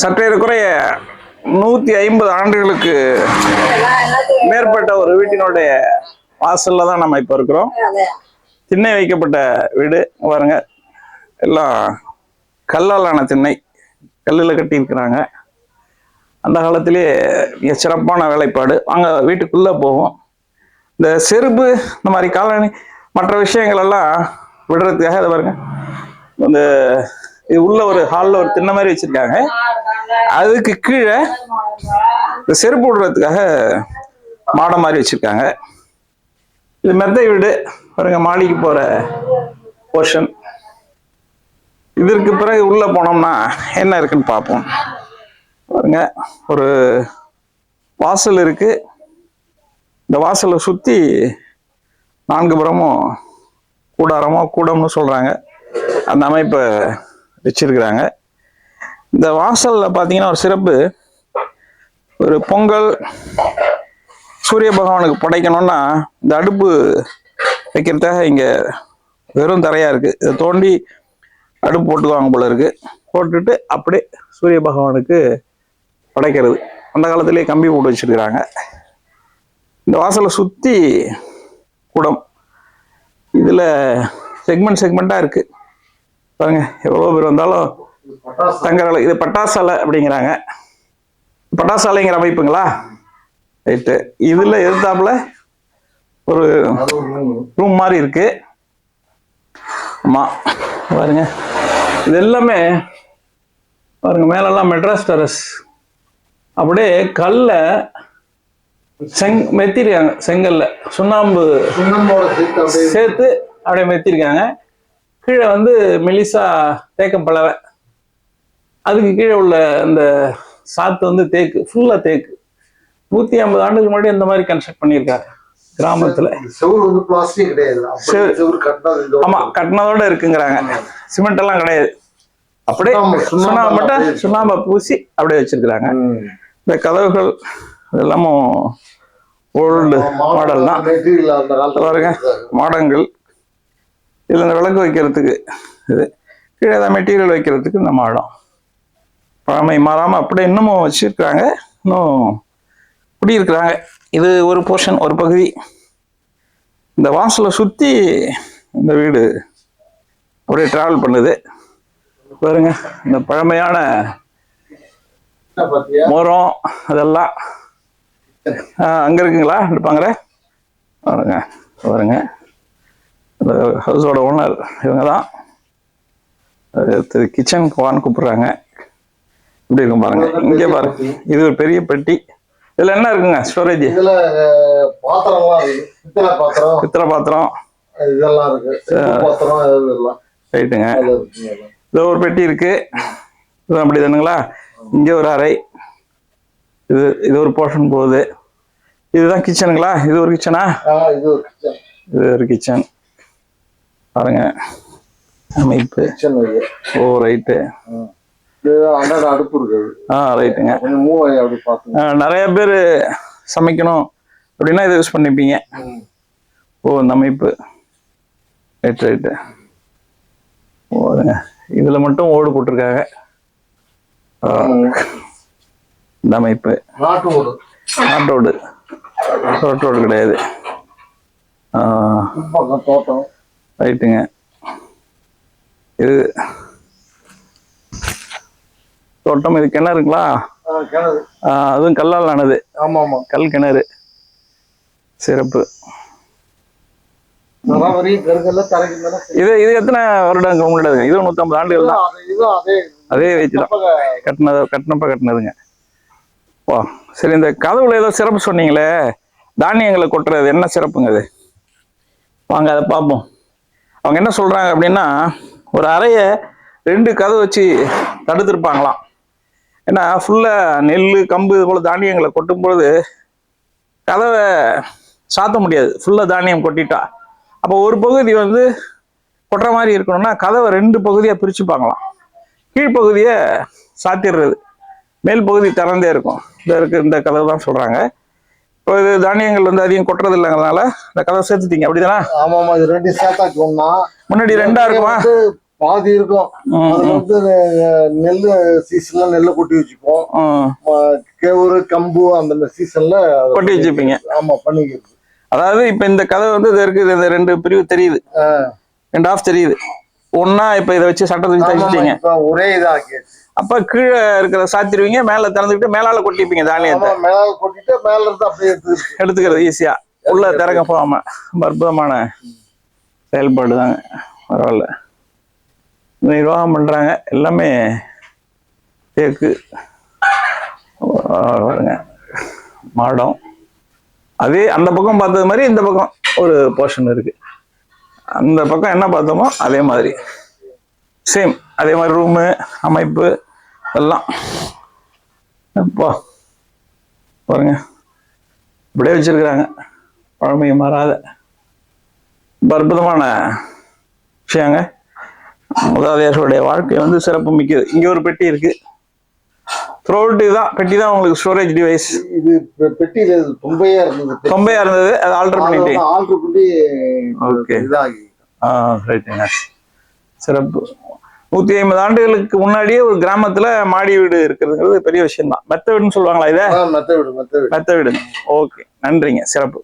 சற்றேறக்குறைய நூத்தி ஐம்பது ஆண்டுகளுக்கு மேற்பட்ட ஒரு வீட்டினுடைய வாசல்ல தான் நம்ம இப்ப இருக்கிறோம். திண்ணை வைக்கப்பட்ட வீடு. பாருங்க. எல்லாம் கல்லாலான திண்ணை. கல்லில் கட்டி இருக்கிறாங்க அந்த காலத்திலேயே மிக சிறப்பான வேலைப்பாடு. வாங்க வீட்டுக்குள்ள போவோம். இந்த செருப்பு இந்த மாதிரி காலணி மற்ற விஷயங்கள் எல்லாம் விடுறதுக்காக இதை பாருங்க. இந்த இது உள்ள ஒரு ஹாலில் ஒரு திண்ணை மாதிரி வச்சிருக்காங்க. அதுக்கு கீழே இந்த செருப்பு விடுறதுக்காக மாடை மாதிரி வச்சுருக்காங்க. இது மெத்தை வீடு. பாருங்க மாடிக்கு போகிற போர்ஷன் இதற்கு பிறகு உள்ளே போனோம்னா என்ன இருக்குன்னு பார்ப்போம். பாருங்க ஒரு வாசல் இருக்கு. இந்த வாசலை சுற்றி நான்கு புறமும் கூடாரமோ கூடம்னு சொல்கிறாங்க அந்த அமைப்பை வச்சிருக்கிறாங்க. இந்த வாசல்ல பார்த்தீங்கன்னா ஒரு சிறப்பு. ஒரு பொங்கல் சூரிய பகவானுக்கு படைக்கணும்னா இந்த அடுப்பு வைக்கிறதுக்காக இங்க வெறும் தரையா இருக்கு. இதை தோண்டி அடுப்பு போட்டுக்குவாங்க போல இருக்கு. போட்டுட்டு அப்படியே சூரிய பகவானுக்கு படைக்கிறது. அந்த காலத்திலே கம்பி போட்டு வச்சிருக்கிறாங்க. இந்த வாசலை சுத்தி குடம். இதுல செக்மெண்ட் செக்மெண்டா இருக்கு. பாருங்க எவ்வளவு பேர் வந்தாலும் தங்கரலை இது பட்டாசாலை அப்படிங்கிறாங்க. பட்டாசாலைங்கிற அமைப்புங்களா? ரைட்டு இதுல எதிர்த்தாப்புல ஒரு ரூம் மாதிரி இருக்கு. ஆமா பாருங்க. இது எல்லாமே பாருங்க மேலெல்லாம் மெட்ராஸ் டெரஸ். அப்படியே கல்ல செங் மெத்திருக்காங்க செங்கல்ல. சுண்ணாம்பு சுண்ணாம்போட சேர்த்து அப்படியே சேர்த்து அப்படியே மெத்திருக்காங்க. கீழே வந்து மெலிசா தேக்கம் பலவை. அதுக்கு கீழே உள்ள இந்த சாத்து வந்து தேக்கு ஃபுல்லா தேக்கு. நூத்தி ஐம்பது ஆண்டுக்கு முன்னாடி இந்த மாதிரி கன்ஸ்ட்ரக்ட் பண்ணியிருக்காரு கிராமத்துல. செவுரு வந்து பிளாஸ்டிக் கிடையாது. அப்படியே செவுரு. செவுரு கட்டினது இந்த ஆமா கட்டினதோட இருக்குங்கிறாங்க. சிமெண்ட் எல்லாம் கிடையாது. அப்படியே சுண்ணாம்பு, சுண்ணாம்பு பூசி அப்படியே வச்சிருக்கிறாங்க. இந்த கதவுகள் இதெல்லாமும் ஓல்டு மாடல் தான். அந்த பாருங்க மாடங்கள். இதில் இந்த விளக்கு வைக்கிறதுக்கு இது கீழே ஏதாவது மெட்டீரியல் வைக்கிறதுக்கு இந்த மாடம். பழமை மாறாமல் அப்படியே இன்னமும் வச்சிருக்கிறாங்க. இன்னும் குடியிருக்கிறாங்க. இது ஒரு போர்ஷன் ஒரு பகுதி. இந்த வாசலை சுற்றி இந்த வீடு அப்படியே ட்ராவல் பண்ணுது. பாருங்க இந்த பழமையான மரம் அதெல்லாம். அங்கே அங்க இருக்குங்களா? இருப்பாங்களே பாருங்க பாருங்க. இந்த ஹவுஸோட ஓனர் இவங்க தான் கிச்சன் வான்னு கூப்பிடுறாங்க. இப்படி இருக்கும் பாருங்க. இங்கே பாருங்க. இது ஒரு பெரிய பெட்டி. இதுல என்ன இருக்குங்க? ஸ்டோரேஜ் இதுல பாத்திரம்லாம் பித்தளை பாத்திரம். பித்தளை பாத்திரம். இதெல்லாம் இருக்கு. பாத்திரம் இதெல்லாம் ரைட்டுங்க. இது ஒரு பெட்டி இருக்கு. இது அப்படி தானுங்களா? இங்கே ஒரு அறை. இது இது ஒரு போர்ஷன் போகுது. இதுதான் கிச்சனுங்களா இது ஒரு கிச்சனா இது ஒரு கிச்சன் இது ஒரு கிச்சன் பாருங்க. அமைப்பு. ஓ ரைட்டு அடுப்பு இருக்குது. ஆ ரைட்டுங்க. நிறைய பேர் சமைக்கணும் அப்படின்னா இதை யூஸ் பண்ணிப்பீங்க. ஓ இந்த அமைப்பு ரைட் ரைட்டு. ஓடுங்க இதில் மட்டும் ஓடு போட்டிருக்காங்க. இந்த அமைப்பு நாட்டு ஓடு. நாட்டோடு ரோட்டோடு கிடையாது. ரைட்டுங்க. இது தோட்டம் இது கிணறுங்களா? அதுவும் கல்லால் ஆனது ஆமா ஆமா கல் கிணறு. சிறப்பு. இது இது எத்தனை வருடங்கள் முன்னாடி இது நூற்றம்பது ஆண்டுகள் தான் அது தான். கப்பக- கட்டினது கட்டினப்ப கட்டினதுங்க. ஓ சரி இந்த கதவுல ஏதோ சிறப்பு சொன்னீங்களே. தானியங்களை கொட்டுறது என்ன சிறப்புங்க அது? வாங்க அதை பார்ப்போம். அவங்க என்ன சொல்றாங்க அப்படின்னா ஒரு அறையை ரெண்டு கதவு வச்சு தடுத்திருப்பாங்களாம். ஏன்னா ஃபுல்லாக நெல் கம்பு இது போல தானியங்களை கொட்டும் பொழுது கதவை சாத்த முடியாது. ஃபுல்லாக தானியம் கொட்டிட்டா. அப்போ ஒரு பகுதி வந்து கொட்டுற மாதிரி இருக்கணும்னா கதவை ரெண்டு பகுதியாக பிரிச்சுப்பாங்களாம் கீழ்ப்பகுதியை சாத்திடுறது. மேல் பகுதி திறந்தே இருக்கும். இந்த இருக்கு இந்த கதவு தான் சொல்றாங்க. இப்போ இது தானியங்கள் வந்து அதிகம் கொட்டுறது இல்லைங்கிறதுனால இந்த கதவை சேர்த்துட்டீங்க. அப்படிதானே? ஆமா ஆமா. இது ரெண்டு ஒண்ணா. முன்னாடி ரெண்டா இருக்குமா? பாதி இருக்கும். ம், அதுல வந்து நெல்லு சீசன்ல நெல்லை கொட்டி வச்சுப்போம். கேவுரு கம்பு அந்த மாதிரி சீசன்ல அதை கொட்டி வச்சுப்பீங்க. ஆமா பண்ணிக்கிறது. அதாவது இப்ப இந்த கதை வந்து இது இருக்குது. இந்த ரெண்டு பிரிவு தெரியுது. ரெண்டு ஆஃப் தெரியுது. ஒன்னா இப்ப இதை வச்சு சட்டத்தை வச்சு ஆமா, தச்சுட்டீங்க ஒரே இதா ஆக்கியாச்சு. அப்ப கீழே இருக்கிறத சாத்திருவீங்க மேல திறந்துக்கிட்டு மேலால கொட்டிப்பீங்க தானியத்தை. ஆமா, மேல கொட்டிட்டு மேல இருந்து அப்படியே எடுத்து எடுத்துக்கிறது ஈஸியா உள்ள திறக்க போகாம. அற்புதமான செயல்பாடு தாங்க பரவாயில்ல. நிர்வாகம் பண்ணுறாங்க எல்லாமே தேக்கு பாருங்க மாடம். அதே அந்த பக்கம் பார்த்தது மாதிரி இந்த பக்கம் ஒரு போர்ஷன் இருக்கு. அந்த பக்கம் என்ன பார்த்தோமோ அதே மாதிரி. சேம் அதே மாதிரி ரூமு அமைப்பு எல்லாம். இப்போ பாருங்க. இப்படியே வச்சிருக்கிறாங்க. பழமையை மாறாத அற்புதமான விஷயங்க. முதலாளியார்களுடைய வாழ்க்கை வந்து சிறப்பு மிக்கது. இங்க ஒரு பெட்டி இருக்கு. த்ரோட் தான் பெட்டி தான் உங்களுக்கு ஸ்டோரேஜ் டிவைஸ் இது பெட்டியில தும்பையா இருந்தது. தொம்பையா இருந்தது அதை ஆல்டர் பண்ணிட்டீங்க ஆல்ட்ரு பண்ணி Okay. இதாகி. ஆ ரைட்டுங்க சிறப்பு. நூத்தி ஐம்பது ஆண்டுகளுக்கு முன்னாடியே ஒரு கிராமத்துல மாடி வீடு இருக்கிறதுங்கிறது பெரிய விஷயம் தான் மெத்த வீடுன்னு சொல்லுவாங்களா இதை? மெத்த விடு மெத்த விடு மெத்த வீடு ஓகே நன்றிங்க சிறப்பு.